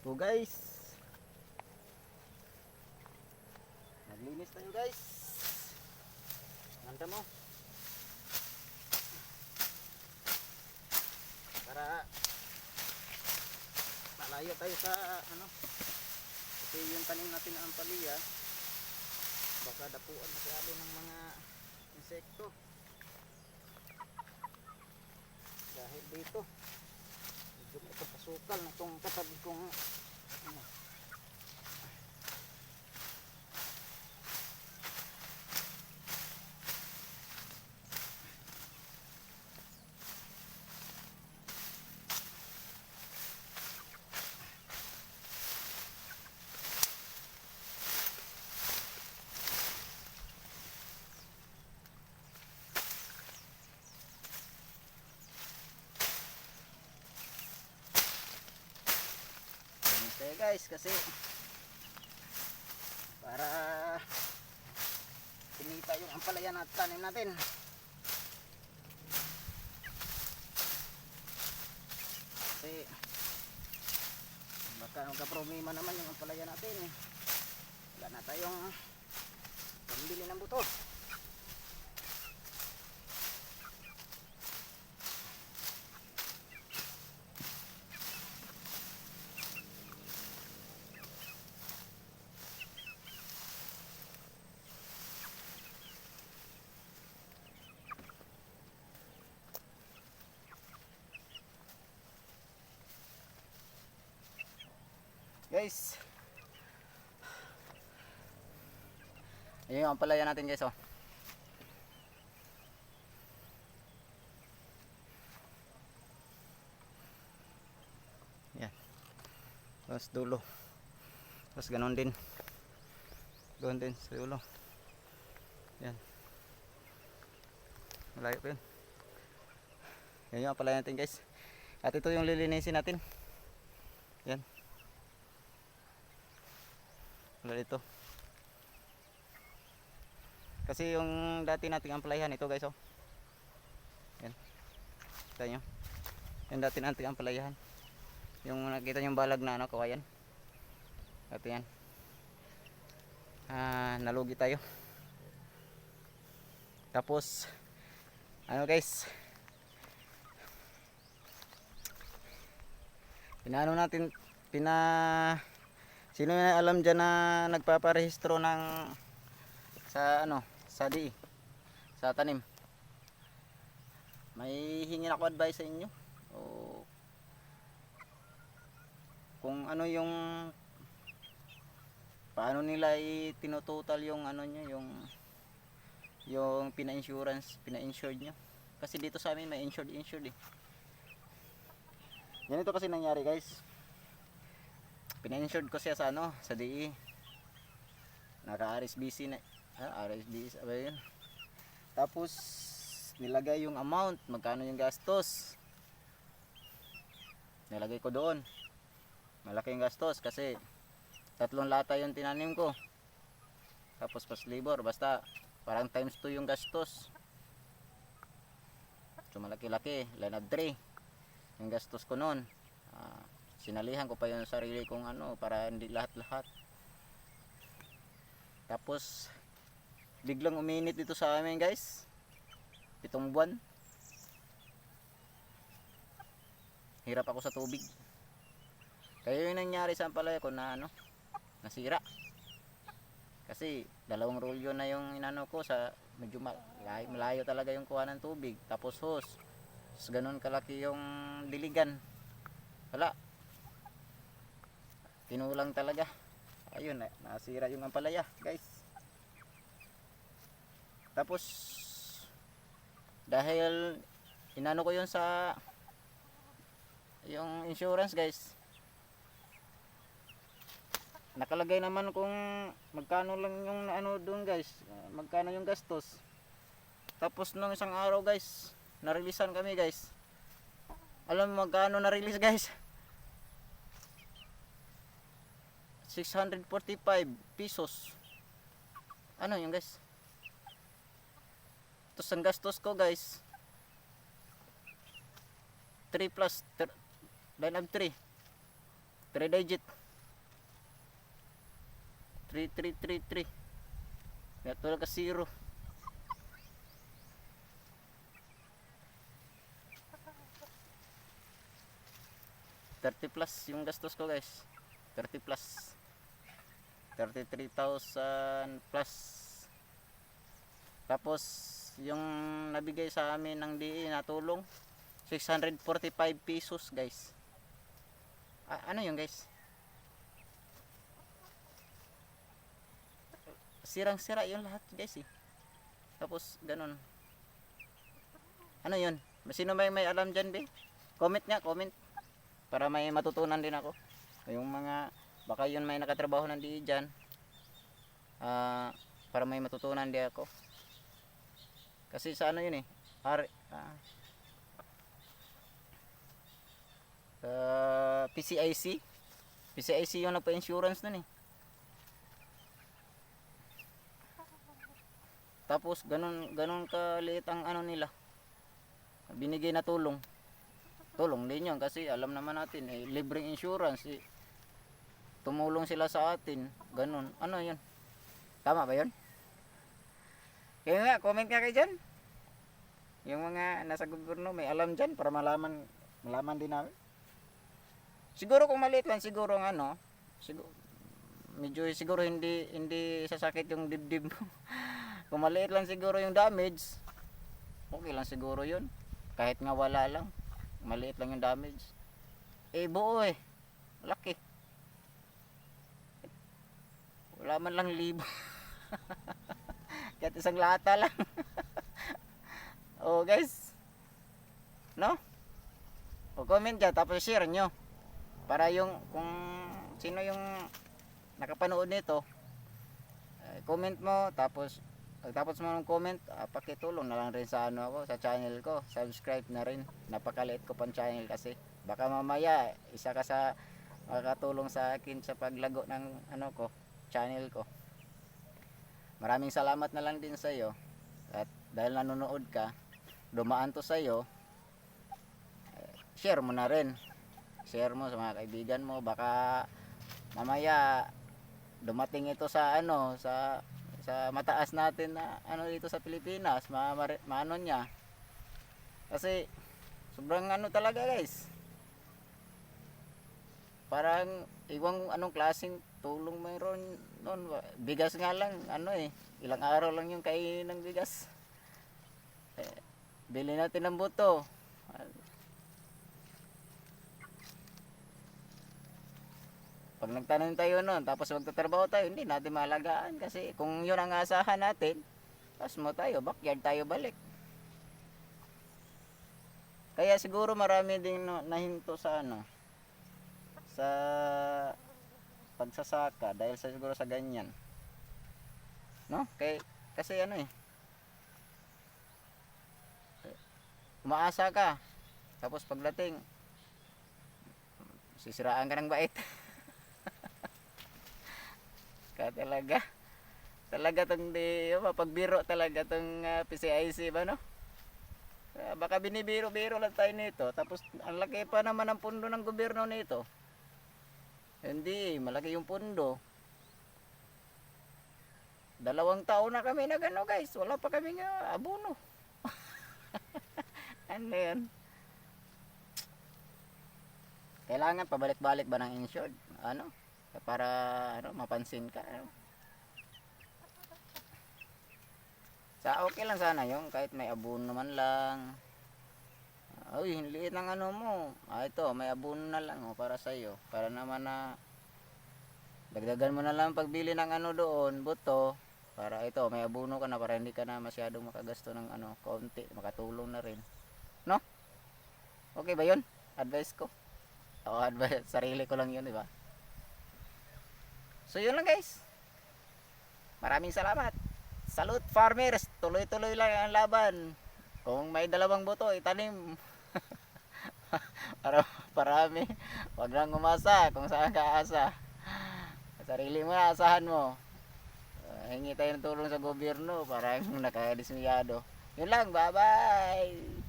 So guys. Naglinis tayo guys. Ganda mo. Para malayo tayo sa ano. Kasi yung tanim natin na ampalaya baka dapuan masyado ng mga insekto. Dahil dito may kapasukal na itong katabi kong ano, Ganun tayo guys kasi para pinita yung ampalaya na tanim natin. Kasi baka magka-problema naman yung ampalaya natin. Wala na tayong pambili ng buto. Guys. Ayun yung ampalaya natin guys oh. Yan. Tapos dulo. Tapos ganon din. Ganon din sa dulo. Yan. Malayo pa yun. Yan yung ampalaya natin guys. At ito yung lilinisin natin. Yan. Wala dito. Kasi yung dati nating ampalayan ito guys oh. Yan. Kita nyo. Yung dati nating ampalayan. Yung nakita yung balag na ano kawayan. Ito yan. Ah, nalugi tayo. Tapos ano guys? Pinaano natin pina Sino yung alam dyan na nagpaparehistro ng sa ano, sa di, sa tanim? May hingin ako advice sa inyo. O kung ano yung paano nila itinutotal yung ano nyo, yung yung pina-insurance, pina-insured nyo. Kasi dito sa amin may insured insured eh. Ganito kasi nangyari guys pina-insured ko siya sa ano, sa DE. Naka RSBC na, ah, RSBC, ba yun? Tapos, nilagay yung amount, magkano yung gastos. Nilagay ko doon. Malaki yung gastos kasi tatlong lata yung tinanim ko. Tapos pas labor, basta parang times 2 yung gastos. So malaki-laki, line of 3 yung gastos ko noon. Ah, sinalihan ko pa yung sarili kong ano para hindi lahat-lahat. Tapos biglang uminit dito sa amin guys. Pitong buwan. Hirap ako sa tubig. Kaya yung nangyari sa palaya ko na ano nasira. Kasi dalawang rolyo na yung inano ko sa medyo malayo, malayo talaga yung kuha ng tubig. Tapos hose. Ganun kalaki yung diligan. Wala tinulang talaga. Ayun na, nasira yung ampalaya guys. Tapos dahil inano ko yun sa yung insurance guys nakalagay naman kung magkano lang yung ano doon guys magkano yung gastos. Tapos nung isang araw guys narilisan kami guys. Alam mo magkano na-release guys 645 pesos. Ano yung guys? Tapos ang gastos ko guys, 3 plus, 9 of 3. 3 digit. 3333. Ito ka zero. Thirty plus yung gastos ko guys. 30 plus. 33,000 plus. Tapos yung nabigay sa amin ng DE na tulong 645 pesos guys. A- ano yun guys? Sirang-sira yung lahat guys eh. Tapos ganun. Ano yun? Sino may may alam dyan be? Comment nga, comment. Para may matutunan din ako. Yung mga, baka yun may nakatrabaho ng DE dyan. Ah, para may matutunan din ako. Kasi sa ano yun eh. R, ah, sa PCIC. PCIC yung nagpa-insurance nun eh. Tapos ganun ganun kaliit ang ano nila. Binigay na tulong. Tulong din yun kasi alam naman natin eh libreng insurance eh. Tumulong sila sa atin. Ganun. Ano 'yun? Tama ba 'yun? Kaya nga, comment nga kayo dyan. Yung mga nasa gobyerno may alam dyan para malaman malaman din namin. Siguro kung maliit lang siguro ang ano, siguro medyo siguro hindi hindi sasakit yung dibdib mo. kung maliit lang siguro yung damage, okay lang siguro yun. Kahit nga wala lang, maliit lang yung damage. Eh buo eh, laki. Wala man lang libo. Kahit isang lata lang. oh guys. No? O comment dyan, tapos share nyo. Para yung, kung sino yung nakapanood nito, eh, comment mo, tapos pagtapos mo ng comment, ah, pakitulong na lang rin sa ano ako, sa channel ko. Subscribe na rin. Napakaliit ko pang channel kasi. Baka mamaya, isa ka sa makakatulong sa akin sa paglago ng ano ko, channel ko. Maraming salamat na lang din sa iyo. At dahil nanonood ka, dumaan to sa iyo, eh, share mo na rin. Share mo sa mga kaibigan mo. Baka mamaya dumating ito sa ano, sa sa mataas natin na ano dito sa Pilipinas, ma, ma, maano niya. Kasi sobrang ano talaga guys. Parang iwang anong klaseng tulong mayroon noon. Bigas nga lang, ano eh, ilang araw lang yung kainin ng bigas. Eh, bili natin ng buto. Pag nagtanim tayo noon, tapos magtatrabaho tayo, hindi natin maalagaan. Kasi kung yun ang asahan natin, tapos mo tayo, backyard tayo balik. Kaya siguro marami ding nahinto sa ano, sa pagsasaka dahil sa siguro sa ganyan. No? Kay, kasi ano eh, umaasa ka, tapos pagdating, sisiraan ka ng bait. ka talaga. Talaga tong di, oh, pagbiro talaga tong uh, PCIC ba no? Ah, baka binibiro-biro lang tayo nito. Tapos ang laki pa naman ang pundo ng gobyerno nito. Hindi, malaki yung pundo. Dalawang taon na kami na gano guys. Wala pa kami nga abono. ano yan? Kailangan pabalik-balik ba ng insured? Ano? Para ano, mapansin ka. Ano? Sa okay lang sana yung kahit may abono man lang. Uy, liit ng ano mo. Ah, ito, may abono na lang oh, para sa iyo. Para naman na dagdagan mo na lang pagbili ng ano doon, buto. Para ito, may abono ka na para hindi ka na masyadong makagasto ng ano, konti, makatulong na rin. No? Okay ba 'yon? Advice ko. O, advice, sarili ko lang 'yun, di ba? So, yun lang guys. Maraming salamat. Salute farmers. Tuloy-tuloy lang ang laban. Kung may dalawang boto, itanim. para parami. Huwag lang umasa kung saan ka asa. Sarili mo na, asahan mo. Uh, hingi tayo ng tulong sa gobyerno. Parang nakadismiyado. Yun lang, bye-bye.